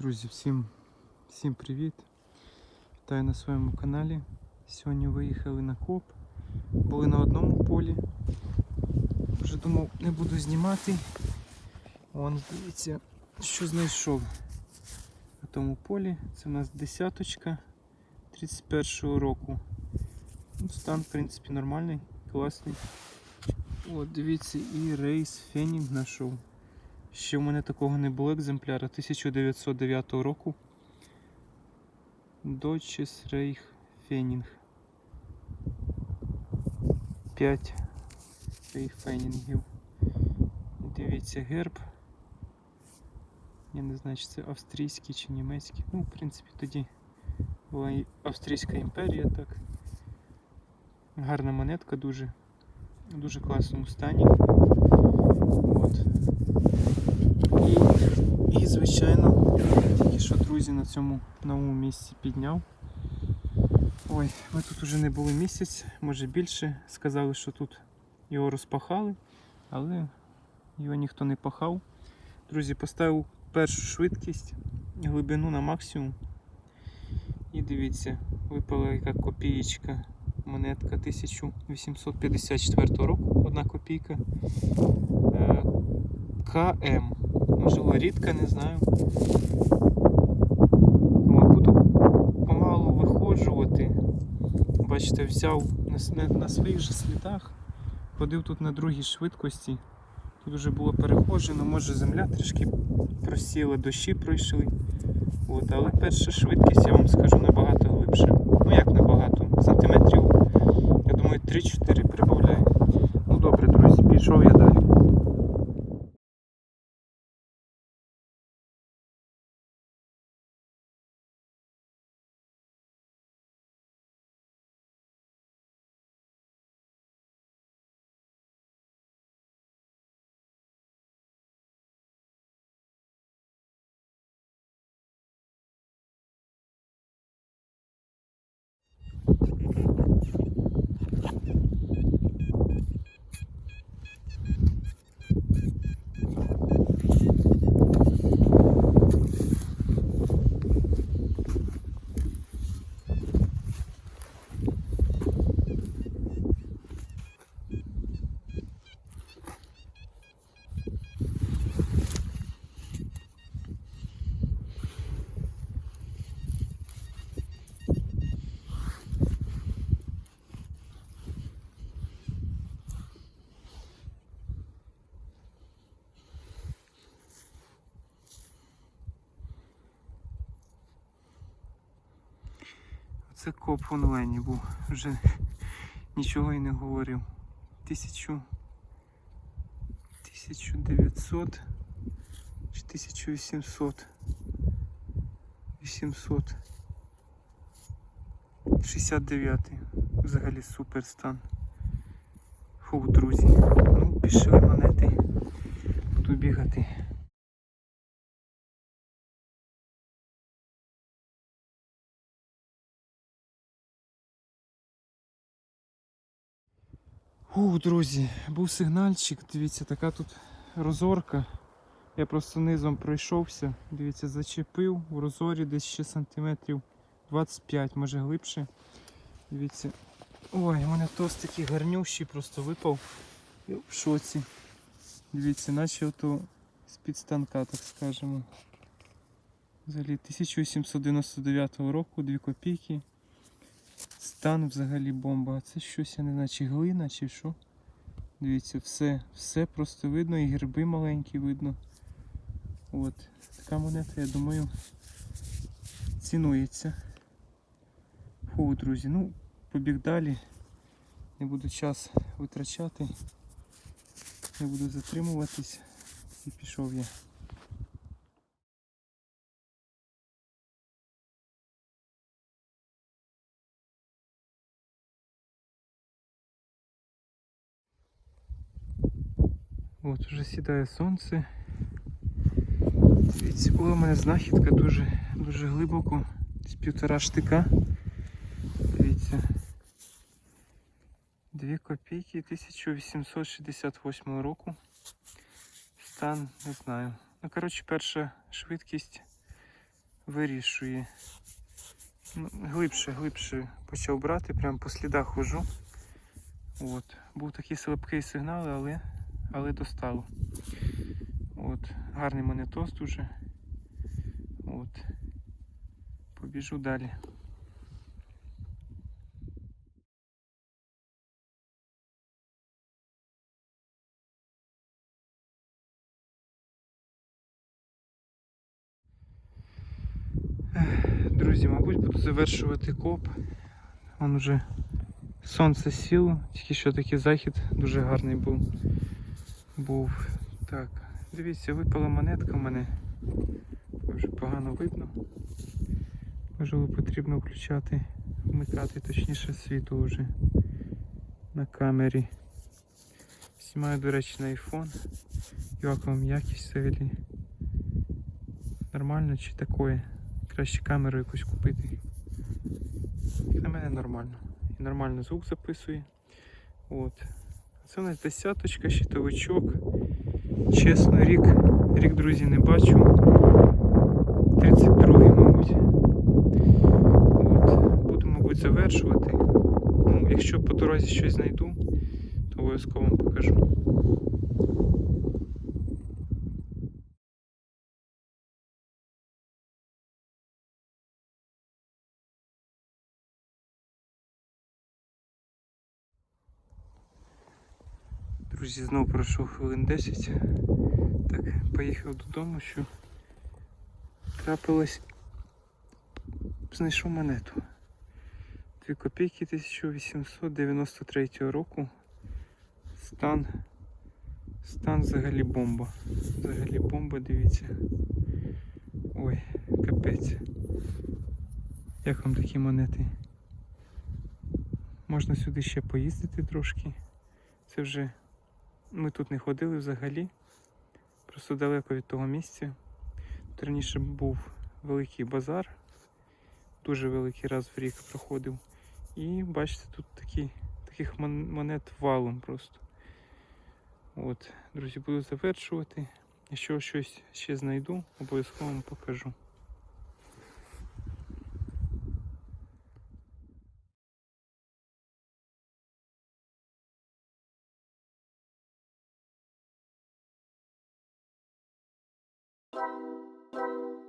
Друзі, всім, всім привіт! Вітаю на своєму каналі. Сьогодні виїхали на коп. Були на одному полі. Вже думав, не буду знімати. Вон, дивіться, що знайшов на тому полі. Це у нас десяточка 31-го року. Ну, стан, в принципі, нормальний, класний. От, дивіться, і рейс Фенінг знайшов. Ще в мене такого не було екземпляра 1909 року. Deutsches Reich Фенінг. 5 Reich Фенінгів. Дивіться герб. Я не знаю, чи це австрійський чи німецький. Ну, в принципі, тоді була і Австрійська імперія, так. Гарна монетка дуже. Дуже класному стані. От. І, звичайно, тільки що друзі на цьому новому місці підняв. Ой, ми тут уже не були місяць, може більше. Сказали, що тут його розпахали, але його ніхто не пахав. Друзі, поставив першу швидкість, глибину на максимум. І дивіться, випала яка копієчка, монетка 1854 року, одна копійка. Е, КМ. Можливо, рідка, не знаю. О, Буду помалу виходжувати. Бачите, взяв на, на, своїх же слідах. Ходив тут на другій швидкості. Тут вже було переходжено, може земля трішки просіла, дощі пройшли. От, але перша швидкість, я вам скажу, набагато глибше. Ну як набагато? Сантиметрів, я думаю, 3-4 прибавляє. Ну добре, друзі, пішов я далі. Це коп онлайні був. Вже нічого і не говорив. Тисячу. 1900 чи 1800. 800. 69. Взагалі супер стан. Фу, друзі. Ну, пішли монети. Буду бігати. Ух, друзі, був сигнальчик, дивіться, така тут розорка. Я просто низом пройшовся, дивіться, зачепив у розорі десь ще сантиметрів 25, може глибше. Дивіться. Ой, у мене тост такий гарнющий, просто випав. Я в шоці. Дивіться, наче ото з-під станка, так скажемо. Взагалі 1899 року, 2 копійки. Стан взагалі бомба. А це щось, я не знаю, чи глина, чи що. Дивіться, все, все просто видно, і герби маленькі видно. От, така монета, я думаю, цінується. Фу, друзі, ну, побіг далі. Не буду час витрачати. Не буду затримуватись. І пішов я. От вже сідає сонце. Дивіться, була в мене знахідка дуже, дуже глибоко, з півтора штика. Дивіться. 2 копійки 1868 року. Стан, не знаю. Ну, коротше, перша швидкість вирішує. Ну, глибше, глибше почав брати, прямо по слідах хожу. От. Був такий слабкий сигнал, але, але достало. От. Гарний монетос дуже. От. Побіжу далі. Друзі, мабуть, буду завершувати коп. Вон вже сонце сіло, тільки що такий захід дуже гарний був. Був. Так, дивіться, випала монетка в мене. Вже погано видно. Можливо, потрібно включати, вмикати точніше світло вже на камері. Знімаю, до речі, на iPhone. Вам якість взагалі? Нормально чи такое? Краще камеру якусь купити. Як на мене нормально. І нормально звук записує. От. Це у нас десяточка, щитовичок. Чесно, рік, рік, друзі, не бачу. 32-й, мабуть. От. Буду, мабуть, завершувати. Ну, якщо по дорозі щось знайду, то обов'язково вам покажу. Друзі, знову пройшов хвилин 10. Так, поїхав додому, що трапилось. Знайшов монету. 2 копійки 1893 року. Стан. Стан взагалі бомба. Взагалі бомба, дивіться. Ой, капець. Як вам такі монети? Можна сюди ще поїздити трошки. Це вже ми тут не ходили взагалі. Просто далеко від того місця. Тут раніше був великий базар. Дуже великий раз в рік проходив. І бачите, тут такі, таких монет валом просто. От, друзі, буду завершувати. Якщо щось ще знайду, обов'язково вам покажу.